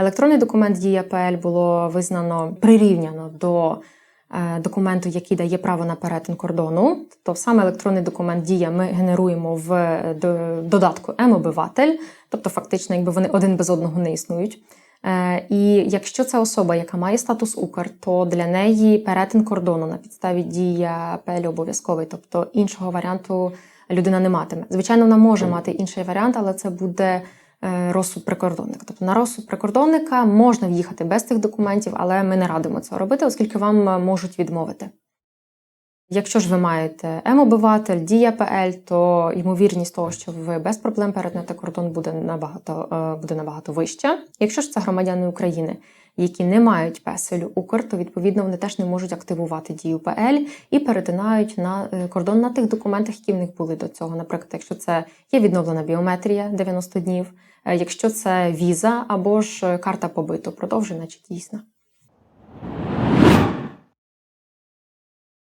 Електронний документ Дія ПЛ було визнано прирівняно до е, документу, який дає право на перетин кордону. Тобто саме електронний документ Дія ми генеруємо в е, додатку М-обиватель, тобто фактично, якби вони один без одного не існують. Е, І якщо це особа, яка має статус Укр, то для неї перетин кордону на підставі дія ПЛ обов'язковий, тобто іншого варіанту людина не матиме. Звичайно, вона може мати інший варіант, але це буде розсуд прикордонника. Тобто на розсуд прикордонника можна в'їхати без цих документів, але ми не радимо цього робити, оскільки вам е, можуть відмовити. Якщо ж ви маєте М-обиватель, Дія ПЛ, то ймовірність того, що ви без проблем перетнете кордон, буде набагато, е, буде набагато вища. Якщо ж це громадяни України, які не мають песелю Укр, то відповідно вони теж не можуть активувати дію ПЛ і перетинають на е, кордон на тих документах, які в них були до цього. Наприклад, якщо це є відновлена біометрія 90 днів, е, якщо це віза або ж карта побиту, продовжена чи дійсна.